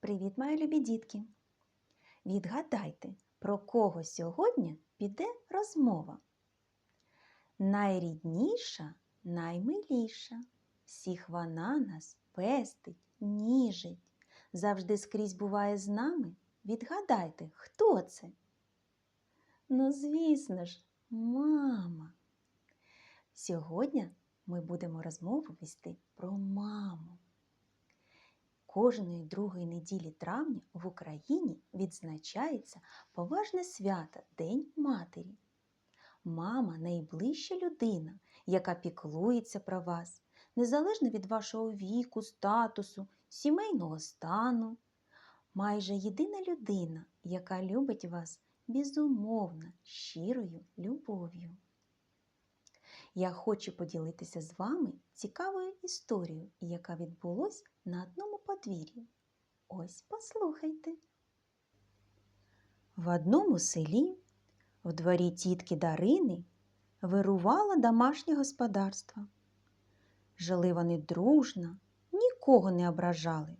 Привіт, мої любі дітки! Відгадайте, про кого сьогодні піде розмова? Найрідніша, наймиліша, всіх вона нас пестить, ніжить, завжди скрізь буває з нами. Відгадайте, хто це? Ну, звісно ж, мама. Сьогодні ми будемо розмову вести про маму. Кожної другої неділі травня в Україні відзначається поважне свято День Матері. Мама найближча людина, яка піклується про вас, незалежно від вашого віку, статусу, сімейного стану. Майже єдина людина, яка любить вас безумовно, щирою любов'ю. Я хочу поділитися з вами цікавою історією, яка відбулась на одному подвір'ї. Ось послухайте. В одному селі, в дворі тітки Дарини, вирувало домашнє господарство. Жили вони дружно, нікого не ображали.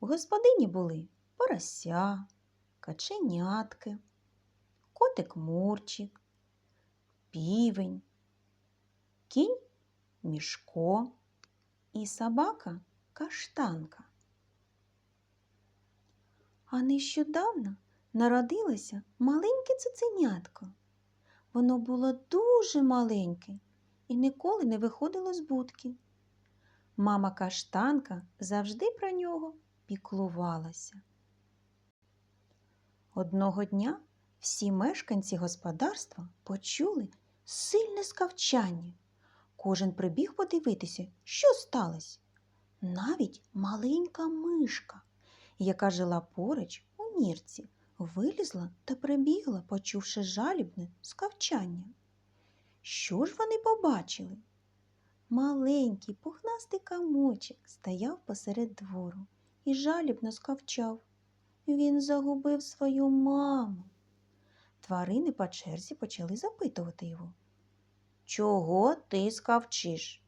У господині були порося, каченятки, котик Мурчик, півень, кінь мішко і собака каштанка. А нещодавно народилося маленьке цуценятко. Воно було дуже маленьке і ніколи не виходило з будки. Мама каштанка завжди про нього піклувалася. Одного дня всі мешканці господарства почули сильне скавчання. Кожен прибіг подивитися, що сталося. Навіть маленька мишка, яка жила поруч у нірці, вилізла та прибігла, почувши жалібне скавчання. Що ж вони побачили? Маленький пухнастий камочок стояв посеред двору і жалібно скавчав. Він загубив свою маму. Тварини по черзі почали запитувати його. Чого ти скавчиш?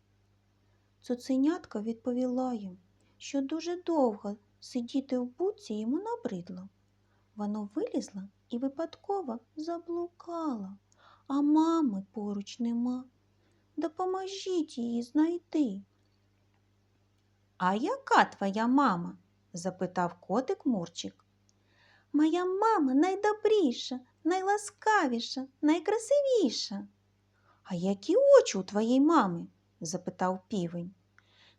Цуценятка відповіла їм, що дуже довго сидіти в буці йому набридло. Воно вилізло і випадково заблукало, а мами поруч нема. Допоможіть її знайти. А яка твоя мама? запитав котик Мурчик. Моя мама найдобріша, найласкавіша, найкрасивіша. А які очі у твоєї мами? запитав півень.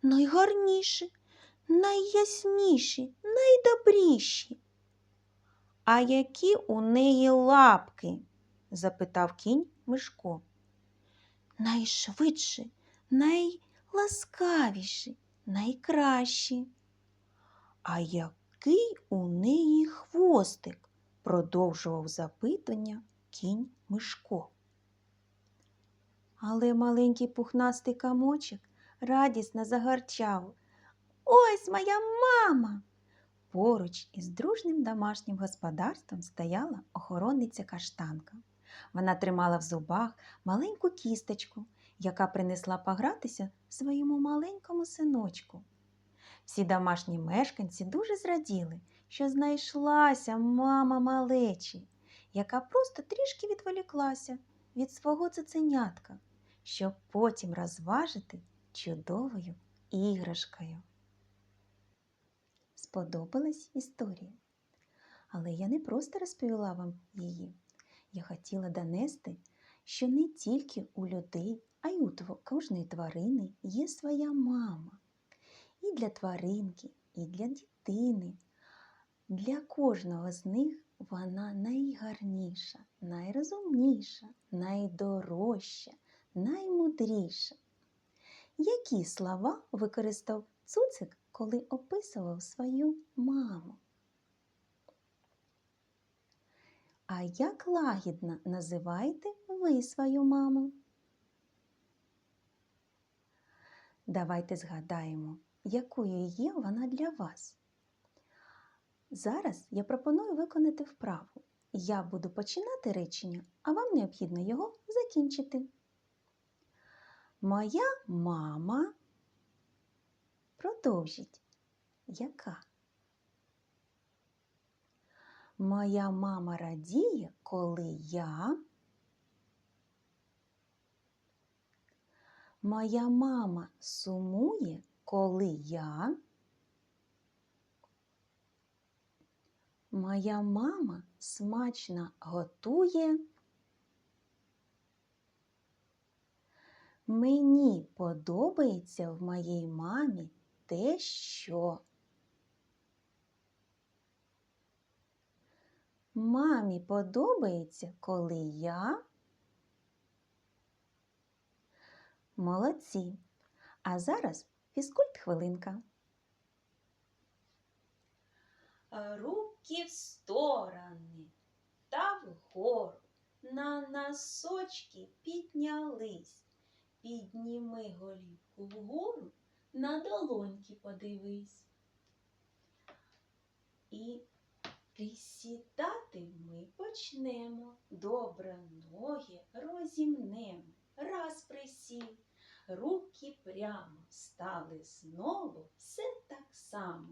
Найгарніші, найясніші, найдобріші. А які у неї лапки? запитав кінь Мишко. Найшвидші, найласкавіші, найкращі. А який у неї хвостик? продовжував запитання кінь Мишко. Але маленький пухнастий камочок радісно загарчав. Ось моя мама. Поруч із дружним домашнім господарством стояла охоронниця каштанка. Вона тримала в зубах маленьку кісточку, яка принесла погратися своєму маленькому синочку. Всі домашні мешканці дуже зраділи, що знайшлася мама малечі, яка просто трішки відволіклася від свого цуценятка, щоб потім розважити чудовою іграшкою. Сподобалась історія. Але я не просто розповіла вам її. Я хотіла донести, що не тільки у людей, а й у кожної тварини є своя мама. І для тваринки, і для дитини. Для кожного з них вона найгарніша, найрозумніша, найдорожча, наймудріша. Які слова використав цуцик, коли описував свою маму? А як лагідно називаєте ви свою маму? Давайте згадаємо, якою є вона для вас. Зараз я пропоную виконати вправу. Я буду починати речення, а вам необхідно його закінчити. Моя мама продовжіть. Яка? Моя мама радіє, коли я. Моя мама сумує, коли я. Моя мама смачно готує. Мені подобається в моїй мамі те, що. Мамі подобається, коли я. Молодці. А зараз фізкульт хвилинка. Руки в сторони та вгору. На носочки піднялись. Підніми голівку вгору, на долоньки подивись. І присідати ми почнемо. Добре ноги розімнемо. Раз присів, руки прямо стали знову, все так само.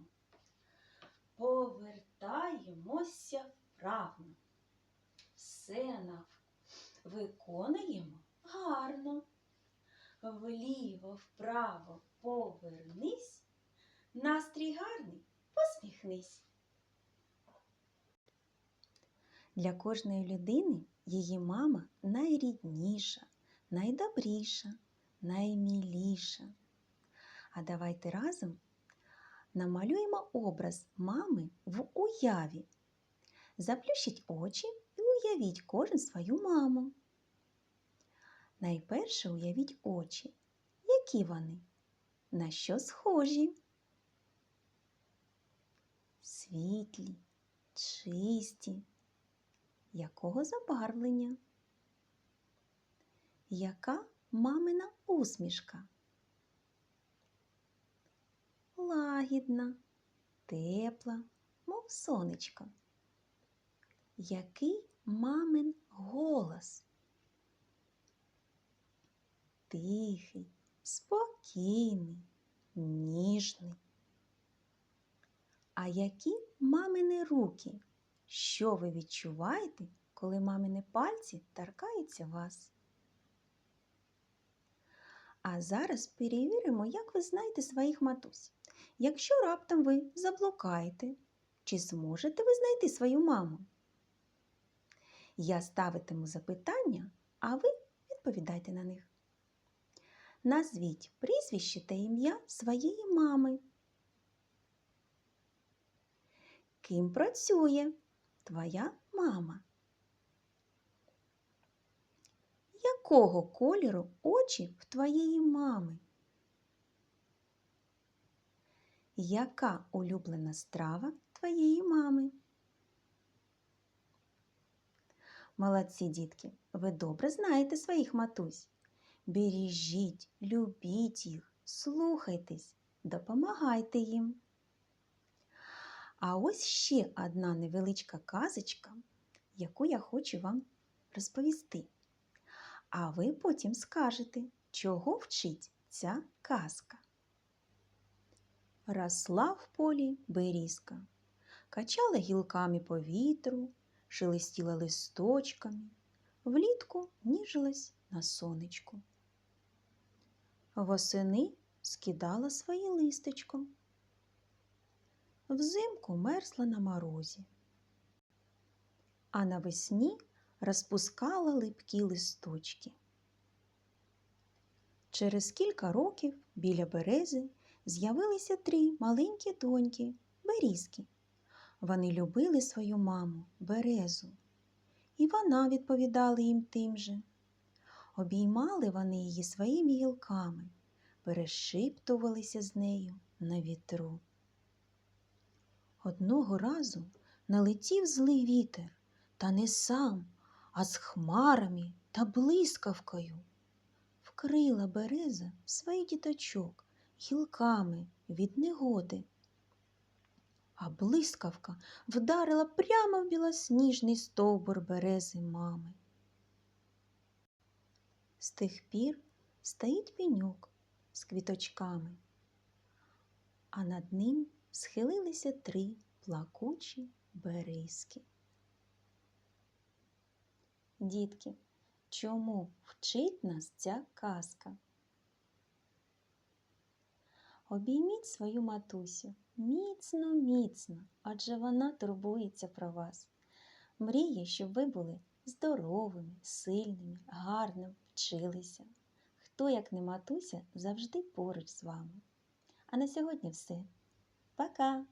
Повертаємося вправно. Все нав... виконуємо. Вліво, вправо повернись. Настрій гарний, посміхнись. Для кожної людини її мама найрідніша, найдобріша, найміліша. А давайте разом намалюємо образ мами в уяві. Заплющіть очі і уявіть кожен свою маму. Найперше уявіть очі. Які вони? На що схожі? Світлі, чисті. Якого забарвлення? Яка мамина усмішка? Лагідна, тепла, мов сонечко. Який мамин голос? Тихий, спокійний, ніжний. А які мамини руки? Що ви відчуваєте, коли мамини пальці торкаються вас? А зараз перевіримо, як ви знаєте своїх матусь. Якщо раптом ви заблукаєте, чи зможете ви знайти свою маму? Я ставитиму запитання, а ви відповідайте на них. Назвіть прізвище та ім'я своєї мами. Ким працює твоя мама? Якого кольору очі в твоєї мами? Яка улюблена страва твоєї мами? Молодці дітки, ви добре знаєте своїх матусь. Бережіть, любіть їх, слухайтесь, допомагайте їм. А ось ще одна невеличка казочка, яку я хочу вам розповісти. А ви потім скажете, чого вчить ця казка. Росла в полі берізка, качала гілками по вітру, шелестіла листочками, влітку ніжилась на сонечку. Восени скидала своє листочко, взимку мерзла на морозі, а навесні розпускала липкі листочки. Через кілька років біля берези з'явилися три маленькі доньки берізки. Вони любили свою маму березу, і вона відповідала їм тим же. Обіймали вони її своїми гілками, перешиптувалися з нею на вітру. Одного разу налетів злий вітер, та не сам, а з хмарами та блискавкою. Вкрила береза своїх діточок гілками від негоди. А блискавка вдарила прямо в білосніжний стовбур берези мами. З тих пір стоїть пеньок з квіточками, а над ним схилилися три плакучі березки. Дітки, чому вчить нас ця казка? Обійміть свою матусю міцно, міцно, адже вона турбується про вас. Мріє, щоб ви були здоровими, сильними, гарним, вчилися. Хто, як не матуся, завжди поруч з вами. А на сьогодні все. Пока!